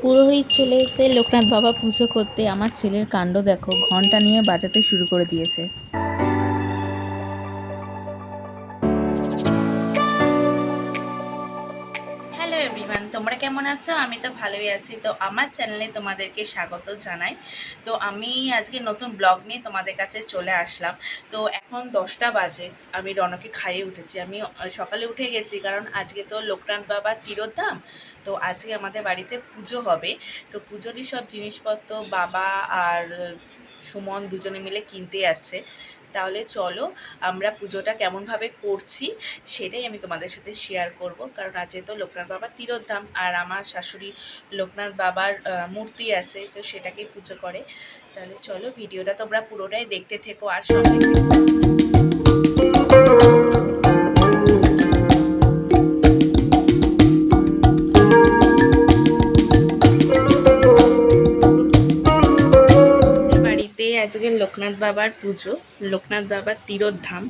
পুরোহিত চলে এসে লোকনাথ বাবা পুজো করতে আমার ছেলের কাণ্ড দেখো, ঘণ্টা নিয়ে বাজাতে শুরু করে দিয়েছে। এভরিওয়ান তোমরা কেমন আছো? আমি তো ভালোই আছি। তো আমার চ্যানেলে তোমাদেরকে স্বাগত জানাই। তো আমি আজকে নতুন ব্লগ নিয়ে তোমাদের কাছে চলে আসলাম। তো এখন দশটা বাজে। আমি রনকে খাইয়ে উঠেছি। আমি সকালে উঠে গেছি কারণ আজকে তো লোকনাথ বাবা তিরোধাম তো আজকে আমাদের বাড়িতে পুজো হবে। তো পুজোরই সব জিনিসপত্র, বাবা আর সুমন দুজনে মিলে কিনতে যাচ্ছে। তাহলে চলো আমরা পুজোটা কেমনভাবে করছি সেটাই আমি তোমাদের সাথে শেয়ার করব। কারণ আজকে তো লোকনাথ বাবার তিরোধাম আর আমার শাশুড়ি লোকনাথ বাবার মূর্তি আছে, তো সেটাকে পুজো করে। তাহলে চলো ভিডিওটা তোমরা পুরোটাই দেখতে থেকো আর সঙ্গে লোকনাথ বাবার পুজো, লোকনাথ বাবার তিরোধাম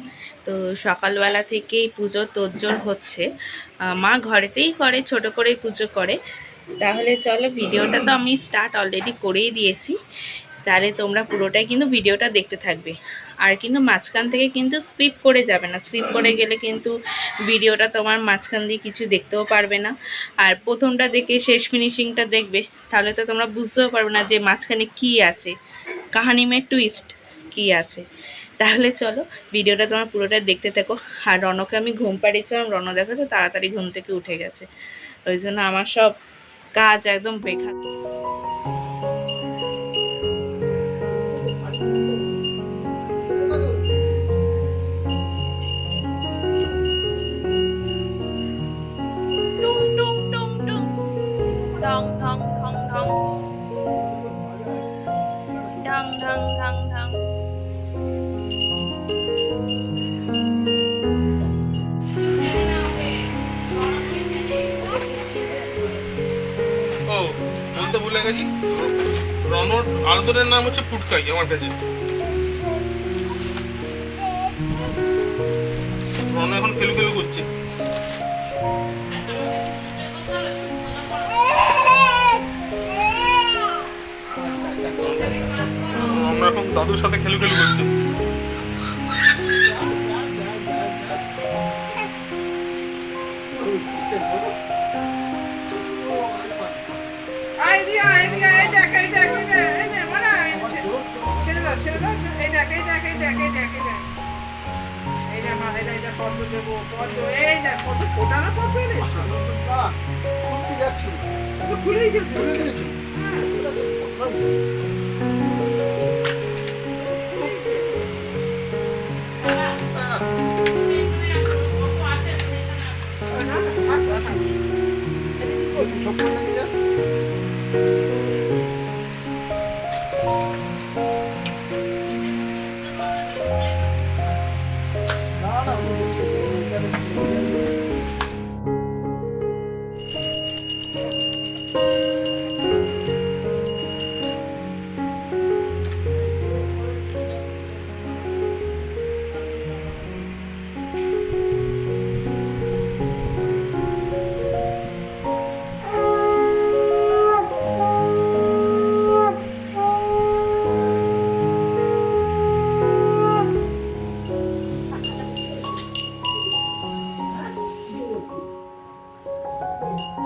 তো সকালবেলা থেকেই পুজো তোড়জোড় হচ্ছে। মা ঘরেতেই করে, ছোট করেই পুজো করে। তাহলে চলো, ভিডিওটা তো আমি স্টার্ট অলরেডি করেই দিয়েছি। তাহলে তোমরা পুরোটাই কিন্তু ভিডিওটা দেখতে থাকবে। আর কিন্তু মাঝখান থেকে কিন্তু স্কিপ করে যাবে না। স্কিপ করে গেলে কিন্তু ভিডিওটা তোমার মাঝখান দিয়ে কিছু দেখতেও পারবে না। আর প্রথমটা দেখে শেষ ফিনিশিংটা দেখবে, তাহলে তো তোমরা বুঝতেও পারবে না যে মাঝখানে কী আছে, কাহানি মে টুইস্ট কী আছে। তাহলে চলো, ভিডিওটা তোমার পুরোটা দেখতে থাকো। আর রনকে আমি ঘুম পাড়িয়েছিলাম রন দেখো তাড়াতাড়ি ঘুম থেকে উঠে গেছে। ওই জন্য আমার সব কাজ একদম বেখাত ঢং ঢং ঢং ও বলতে ভুলে গেছি। রনর আলদরের নাম হচ্ছে ফুটকাই আমার কাছে। রন এখন খেলু খেলু করছে। দাদুর সাথে খেলু খেলু করছে কত দেবো কত এই দেখ কত ফোটানো কত এনেছো খুলেই গেছে Huwag mo 음.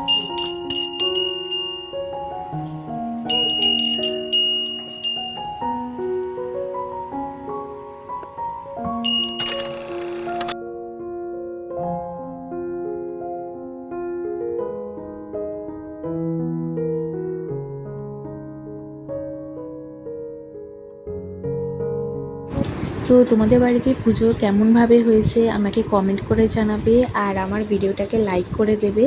তো তোমাদের বাড়িতে পুজো কেমনভাবে হয়েছে আমাকে কমেন্ট করে জানাবে আর আমার ভিডিওটাকে লাইক করে দেবে।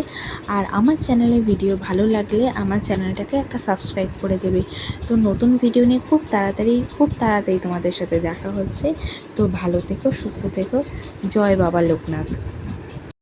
আর আমার চ্যানেলে ভিডিও ভালো লাগলে আমার চ্যানেলটাকে একটা সাবস্ক্রাইব করে দেবে। তো নতুন ভিডিও নিয়ে খুব তাড়াতাড়ি খুব তাড়াতাড়ি তোমাদের সাথে দেখা হচ্ছে। তো ভালো থেকো, সুস্থ থেকো। জয় বাবা লোকনাথ।